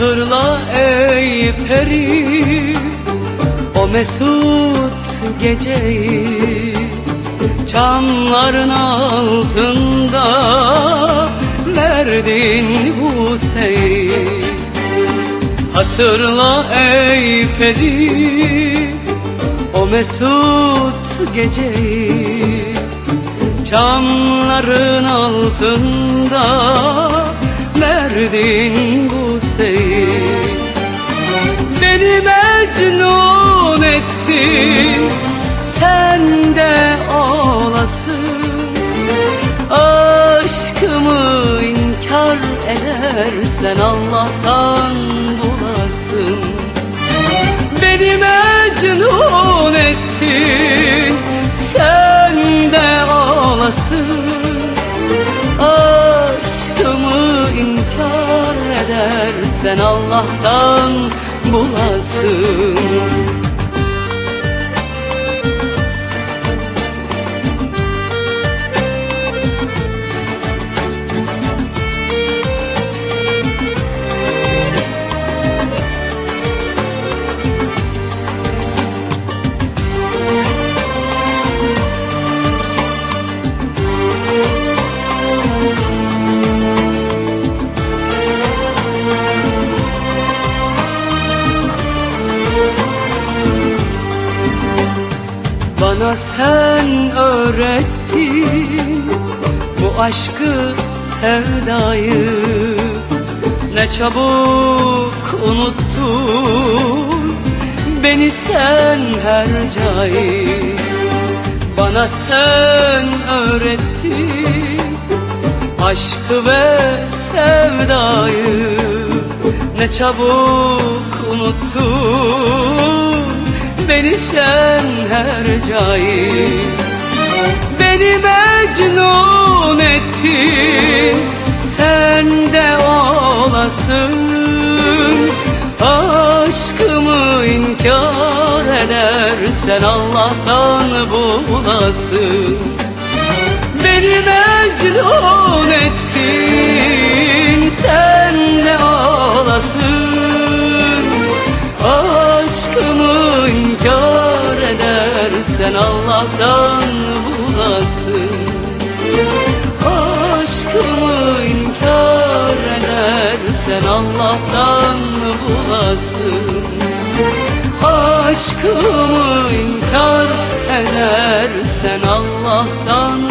Hatırla ey peri o mesut geceyi Çamların altında verdin bu sey Hatırla ey peri o mesut geceyi Çamların altında verdin bu seyir Beni mecnun ettin sen de olasın. Aşkımı inkar edersen Allah'tan bulasın. Beni mecnun ettin sen de olasın. Aşkımı inkar edersen Allah'tan bulasın Bana sen öğrettin bu aşkı sevdayı. Ne çabuk unuttun beni sen her cayı. Bana sen öğrettin aşkı ve sevdayı. Ne çabuk unuttun beni sen her cayı Beni mecnun ettin sen de olasın. Aşkımı inkar edersen Allah'tan bulasın Beni mecnun ettin lazım Aşkımı inkar edersen Allah'tan